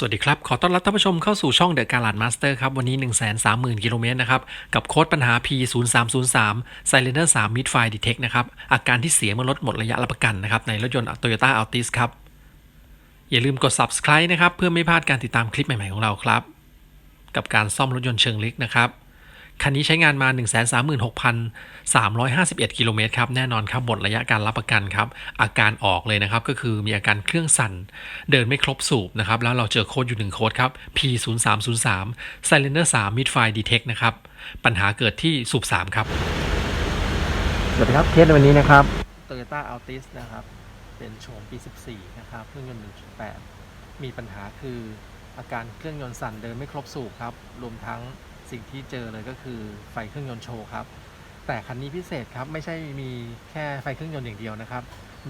สวัสดีครับ ขอต้อนรับท่านผู้ชมเข้าสู่ช่องเดอะการ์ดมาสเตอร์ครับ วันนี้ 130,000 กิโลเมตรนะครับ กับโค้ดปัญหา P 0 3 0 3 s i l e n t e r 3 Mid Fire Detect นะครับ อาการที่เสียเมื่อรถหมดระยะรับประกันนะครับ ในรถยนต์ Toyota Altis ครับ อย่าลืมกด subscribe นะครับ เพื่อไม่พลาดการติดตามคลิปใหม่ ๆ ของเราครับ กับการซ่อมรถยนต์เชิงลึกนะครับ คันนี้ใช้งานมา 136,351 กิโลเมตรครับแน่นอนครับหมดระยะการรับประกันครับ อาการออกเลยนะครับ ก็คือมีอาการเครื่องสั่น เดินไม่ครบสูบนะครับ แล้วเราเจอโค้ดอยู่หนึ่งโค้ดครับ P 0 3 0 3 Cylinder 3 Mid Fire Detect นะครับ ปัญหาเกิดที่สูบ 3 ครับ สวัสดีครับเคสในวันนี้นะครับ Toyota Altis นะครับ เป็นโฉมปี 14 นะครับเครื่องยนต์1.8 มีปัญหาคืออาการเครื่องยนต์สั่นเดินไม่ครบสูบครับรวมทั้ง สิ่งที่เจอเลยก็คือไฟเครื่องยนต์โชว์ครับ แต่คันนี้พิเศษครับไม่ใช่มีแค่ไฟเครื่องยนต์อย่างเดียวนะครับ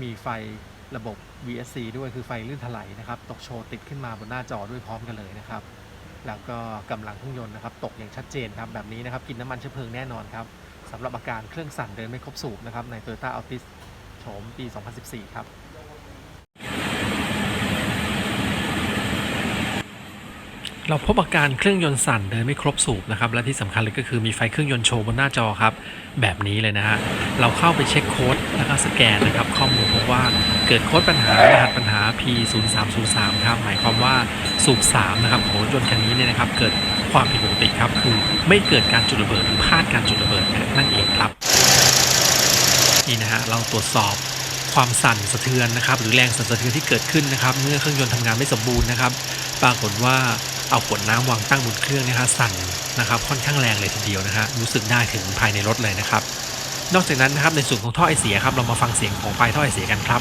มีไฟระบบ VSC ด้วยคือไฟลื่นถลายนะครับ ตกโชว์ติดขึ้นมาบนหน้าจอด้วยพร้อมกันเลยนะครับ แล้วก็กำลังเครื่องยนต์นะครับ ตกอย่างชัดเจนครับแบบนี้นะครับ กินน้ำมันเชื้อเพลิงแน่นอนครับสำหรับอาการเครื่องสั่นเดินไม่ครบสูบนะครับใน Toyota Altis โฉมปี 2014 ครับ เราพบอาการเครื่องยนต์สั่นเดินไม่ครบสูบนะครับ และที่สำคัญเลยก็คือมีไฟเครื่องยนต์โชว์บนหน้าจอครับ แบบนี้เลยนะฮะ เราเข้าไปเช็คโค้ดแล้วก็สแกนนะครับ ข้อมูลพบว่าเกิดโค้ดปัญหารหัสปัญหา P 0 3 0 3 ครับ หมายความว่าสูบ 3 นะครับของรถยนต์คันนี้เนี่ยนะครับ เกิดความผิดปกติครับ คือไม่เกิดการจุดระเบิดหรือพลาดการจุดระเบิดนั่นเองครับ นี่นะฮะ เราตรวจสอบความสั่นสะเทือนนะครับ หรือแรงสั่นสะเทือนที่เกิดขึ้นนะครับ เมื่อเครื่องยนต์ทำงานไม่สมบูรณ์นะครับ ปรากฏว่า เอาขวดน้ำวางตั้งบนเครื่องนะฮะสั่นนะครับค่อนข้างแรงเลยทีเดียวนะฮะรู้สึกได้ถึงภายในรถเลยนะครับ นอกจากนั้นนะครับในส่วนของท่อไอเสียครับเรามาฟังเสียงของปลายท่อไอเสียกันครับ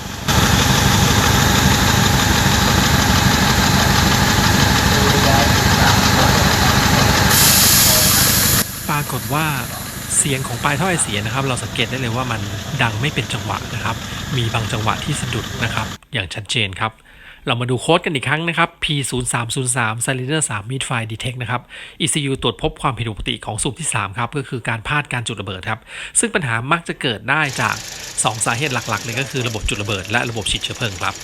ปรากฏว่าเสียงของปลายท่อไอเสียนะครับ เราสังเกตได้เลยว่ามันดังไม่เป็นจังหวะนะครับ มีบางจังหวะที่สะดุดนะครับ อย่างชัดเจนครับ เรามาดูโค้ดกันอีกครั้งนะครับ P 0 3 0 3 Cylinder 3 Mid Fire Detect นะครับ ECU ตรวจพบความผิดปกติของสูบที่ 3 ครับ ก็คือการพลาดการจุดระเบิดครับ ซึ่งปัญหามักจะเกิดได้จาก 2 สาเหตุหลักๆเลยก็คือระบบจุดระเบิดและระบบฉีดเชื้อเพลิงครับ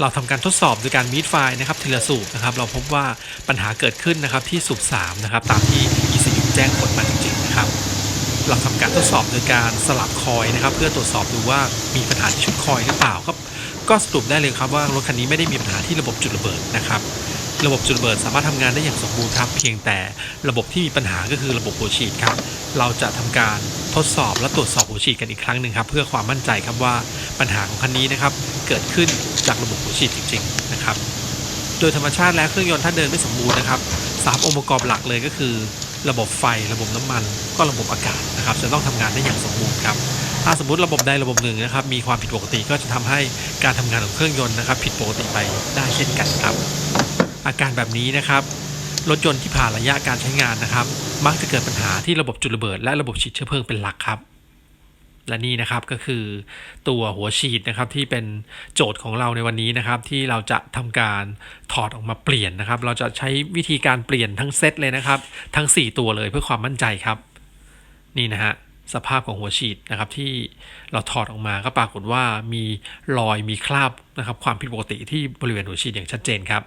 เราทำการทดสอบโดยการมีดไฟนะครับทีละสูบนะครับ เราพบว่าปัญหาเกิดขึ้นนะครับที่สูบ3นะครับตามที่ ECU แจ้งผลมาจริงๆนะครับ เราทำการทดสอบโดยการสลับคอยนะครับ เพื่อตรวจสอบดูว่ามีปัญหาที่ชุดคอยหรือเปล่าก็ก็สรุปได้เลยครับว่ารถคันนี้ไม่ได้มีปัญหาที่ระบบจุดระเบิดนะครับ ระบบจุดระเบิดสามารถทำงานได้อย่างสมบูรณ์ครับ เพียงแต่ระบบที่มีปัญหาก็คือระบบหัวฉีดครับ เราจะทำการทดสอบและตรวจสอบหัวฉีดกันอีกครั้งหนึ่งครับ เพื่อความมั่นใจครับว่าปัญหาของคันนี้นะครับเกิดขึ้นจากระบบหัวฉีดจริง ๆ นะครับ โดยธรรมชาติแล้วเครื่องยนต์ถ้าเดินไม่สมบูรณ์นะครับสามองค์ประกอบหลักเลยก็คือ ระบบไฟระบบน้ำมัน ก็ระบบอากาศนะครับจะต้องทำงานได้อย่างสมบูรณ์ครับถ้าสมมติระบบใดระบบหนึ่งนะครับมีความผิดปกติก็จะทำให้การทำงานของเครื่องยนต์นะครับ ผิดปกติไปได้เช่นกันครับ อาการแบบนี้นะครับรถยนต์ที่ผ่านระยะการใช้งานนะครับ มักจะเกิดปัญหาที่ระบบจุดระเบิดและระบบฉีดเชื้อเพลิงเป็นหลักครับ และนี่นะครับก็คือตัวหัวฉีดนะครับที่เป็นโจทย์ของเราในวันนี้นะครับ ที่เราจะทำการถอดออกมาเปลี่ยนนะครับ เราจะใช้วิธีการเปลี่ยนทั้งเซตเลยนะครับ ทั้ง 4 ตัวเลยเพื่อความมั่นใจครับ นี่นะฮะสภาพของหัวฉีดนะครับที่เราถอดออกมาก็ปรากฏว่ามีรอยมีคราบนะครับ ความผิดปกติที่บริเวณหัวฉีดอย่างชัดเจนครับ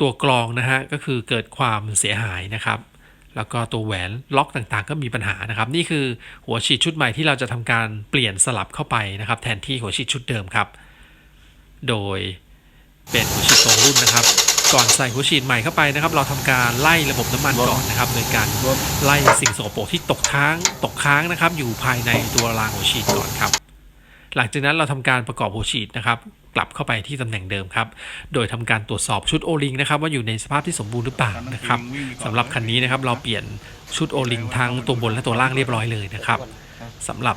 ตัวกรองนะฮะก็คือเกิดความเสียหายนะครับ แล้วก็ตัวแหวนล็อกต่างๆ ก็มีปัญหานะครับ นี่คือหัวฉีดชุดใหม่ที่เราจะทำการเปลี่ยนสลับเข้าไปนะครับ แทนที่หัวฉีดชุดเดิมครับ โดยเป็นหัวฉีดตรงรุ่นนะครับ ก่อนใส่หัวฉีดใหม่เข้าไปนะครับ เราทำการไล่ระบบน้ำมันก่อนนะครับ โดยการไล่สิ่งสกปรกที่ตกค้างตกค้างนะครับ อยู่ภายในตัวรางหัวฉีดก่อนครับ หลังจากนั้นเราทำการประกอบหัวฉีดนะครับ กลับเข้าไปที่ตำแหน่งเดิมครับ โดยทำการตรวจสอบชุดโอลิงนะครับว่าอยู่ในสภาพที่สมบูรณ์หรือเปล่านะครับสำหรับคันนี้นะครับเราเปลี่ยนชุดโอลิงทั้งตัวบนและตัวล่างเรียบร้อยเลยนะครับสำหรับ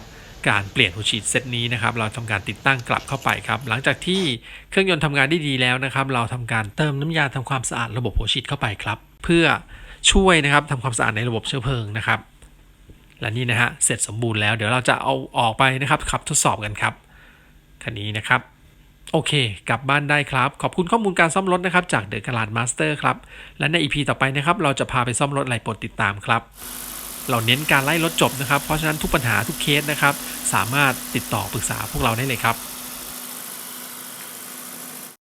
การเปลี่ยนหัวฉีดเซตนี้นะครับเราทำการติดตั้งกลับเข้าไปครับ หลังจากที่เครื่องยนต์ทำงานได้ดีแล้วนะครับ เราทำการเติมน้ำยาทำความสะอาดระบบหัวฉีดเข้าไปครับ เพื่อช่วยนะครับทำความสะอาดในระบบเชื้อเพลิงนะครับ และนี่นะฮะเสร็จสมบูรณ์แล้ว เดี๋ยวเราจะเอาออกไปนะครับขับทดสอบกันครับคันนี้นะครับ โอเค กลับบ้านได้ครับ ขอบคุณข้อมูลการซ่อมรถนะครับ จากเดอะกลาดมาสเตอร์ครับ และใน EP ต่อไปนะครับ เราจะพาไปซ่อมรถอะไรโปรดติดตามครับ เราเน้นการไล่รถจบนะครับ เพราะฉะนั้นทุกปัญหาทุกเคสนะครับ สามารถติดต่อปรึกษาพวกเราได้เลยครับ